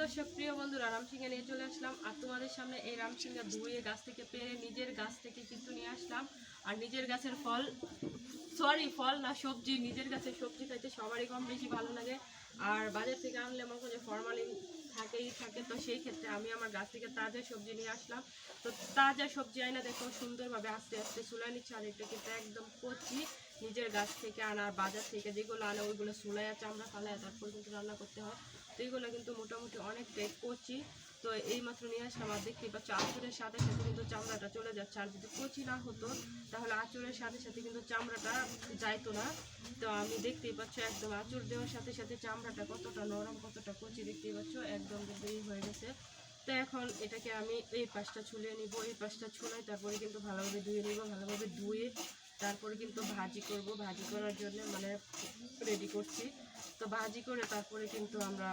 দর্শক, প্রিয় বন্ধুরা, রামসিংহা নিয়ে চলে আসলাম। আর তোমাদের সামনে এই রামসিংহা ধুয়ে গাছ থেকে পেরে নিজের গাছ থেকে কিন্তু নিয়ে আসলাম। আর নিজের গাছের ফল সরি ফল না, সবজি, নিজের গাছের সবজি খাইতে সবারই কম বেশি ভালো লাগে। আর বাজার থেকে আনলে মনে যে ফরমালিন থাকেই থাকে, তো সেই ক্ষেত্রে আমি আমার গাছ থেকে তাজা সবজি নিয়ে আসলাম। তো তাজা সবজি আইনা দেখো, সুন্দরভাবে আস্তে আস্তে চুলাই নিচ্ছে, আর এটা কিন্তু একদম কচি নিজের গাছ থেকে আনা, আর বাজার থেকে যেগুলো আনে, ওইগুলো চুলাইয়া চামড়া ফালাইয়া তারপর কিন্তু রান্না করতে হয়। এইগুলো কিন্তু মোটামুটি অনেকটাই কচি তো এই মাত্র নিয়ে আসলাম আর দেখতে পাচ্ছ আঁচড়ের সাথে সাথে কিন্তু চামড়াটা চলে যাচ্ছে। আর যদি কচি না হতো, তাহলে আঁচড়ের সাথে সাথে কিন্তু চামড়াটা যাইতো না। তো আমি দেখতেই পাচ্ছ, একদম আঁচড় দেওয়ার সাথে সাথে চামড়াটা কতটা নরম, কতটা কচি দেখতেই পাচ্ছ, একদম কিন্তু হয়ে গেছে। তো এখন এটাকে আমি এই পাশটা ছুলে নিব, এই পাশটা ছুলে তারপরে কিন্তু ভালোভাবে ধুয়ে নিব, ভালোভাবে ধুয়ে তারপরে কিন্তু ভাজি করব। ভাজি করার জন্য মানে রেডি করছি। তো ভাজি করে তারপরে কিন্তু আমরা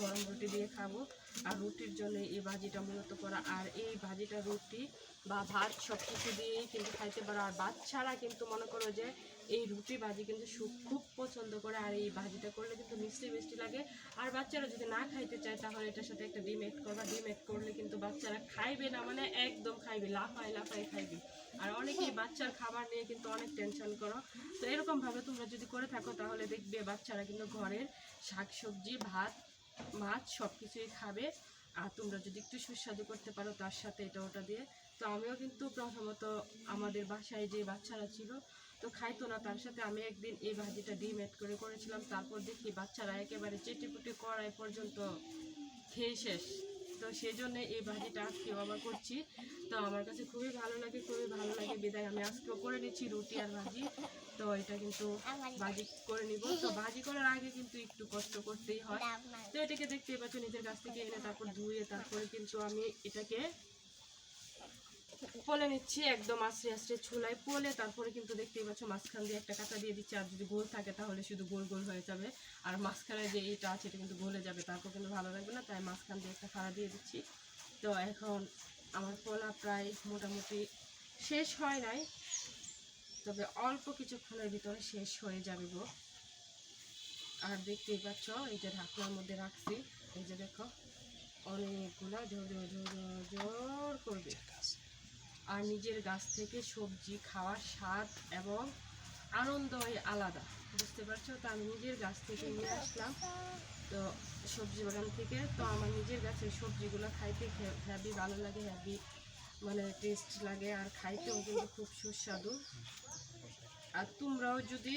গরম রুটি দিয়ে খাব। আর রুটির জন্য এই ভাজিটা মূলত করা। আর এই ভাজিটা রুটি বা ভাত সব কিছু দিয়েই কিন্তু খাইতে পারো। আর বাচ্চারা কিন্তু মনে করো যে এই রুটি ভাজি কিন্তু খুব পছন্দ করে। আর এই ভাজিটা করলে কিন্তু মিষ্টি মিষ্টি লাগে। আর বাচ্চারা যদি না খাইতে চায় তাহলে এটার সাথে একটা ডিম এড করবা। ডিম এড করলে কিন্তু বাচ্চারা খাইবে না মানে একদম খাইবে, লাফায় লাফায় খাইবে। আর অনেকেই বাচ্চার খাবার নিয়ে কিন্তু অনেক টেনশন করো। তো এরকম ভাবে তোমরা যদি করে থাকো, তাহলে দেখবে বাচ্চারা কিন্তু ঘরের শাকসবজি, ভাত, মাছ সব কিছুই খাবে। আর তোমরা যদি একটু সুস্বাদু করতে পারো, তার সাথে এটা ওটা দিয়ে। তো আমিও কিন্তু প্রথমত আমাদের বাসায় যে বাচ্চারা ছিল, তো খাইতো না, তার সাথে আমি একদিন এই ভাজিটা ডিম এড করে করেছিলাম। তারপর দেখি বাচ্চারা একেবারে চেটিপুটি করাই পর্যন্ত খেয়ে শেষ। তো সেই জন্য এই ভাজিটা আজকেও আবার করছি। তো আমার কাছে খুবই ভালো লাগে, খুবই ভালো লাগে। বিদায়, আমি আজকেও করে নিচ্ছি রুটি আর ভাজি তো এটা কিন্তু ভাজি করে নিব। তো ভাজি করার আগে কিন্তু একটু কষ্ট করতেই হয়। তো এটাকে দেখতে পাচ্ছ, নিজের কাছ থেকে এনে তারপর ধুয়ে তারপরে কিন্তু আমি এটাকে পলে নিচ্ছি একদম আস্তে আস্তে ছুলাই পলে তারপরে কিন্তু দেখতেই পাচ্ছ মাঝখান দিয়ে একটা কাঁটা দিয়ে দিচ্ছি, আর যদি গোল থাকে তাহলে শুধু গোল গোল হয়ে যাবে। আর মাঝখানে যে এটা আছে এটা কিন্তু গলে যাবে, তারপর কিন্তু ভালো লাগবে না, তাই মাঝখান দিয়ে একটা খাড়া দিয়ে দিচ্ছি। তো এখন আমার পোলা প্রায় মোটামুটি শেষ হয় নাই, তবে অল্প কিছুক্ষণের ভিতরে শেষ হয়ে যাবে গো। আর দেখতেই পাচ্ছ, এই যে ঢাকনার মধ্যে রাখছি, এই যে দেখো, অনেকগুলা জোর জোর জোর জোর করবে। আর নিজের গাছ থেকে সবজি, খাওয়ার স্বাদ এবং আনন্দই আলাদা। বুঝতে পারছ? তো আমি নিজের গাছ থেকে নিয়ে আসলাম। তো সবজি বাগান থেকে। তো আমার নিজের গাছের সবজিগুলো খাইতে হ্যাভি ভালো লাগে হ্যাভি মানে টেস্ট লাগে আর খাইতেও কিন্তু খুব সুস্বাদু। আর তোমরাও যদি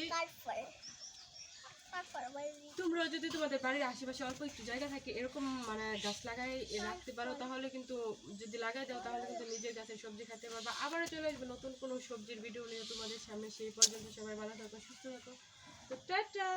তোমরা যদি তোমাদের বাড়ির আশেপাশে অল্প একটু জায়গা থাকে, এরকম মানে গাছ লাগাই রাখতে পারো, তাহলে কিন্তু যদি লাগাই দাও, তাহলে কিন্তু নিজের গাছের সবজি খেতে পারবা। আবারও চলে আসবে নতুন কোনো সবজির ভিডিও নিয়ে তোমাদের সামনে, সেই পর্যন্ত সবাই ভালো থাকো, সুস্থ থাকো। তো টাটা!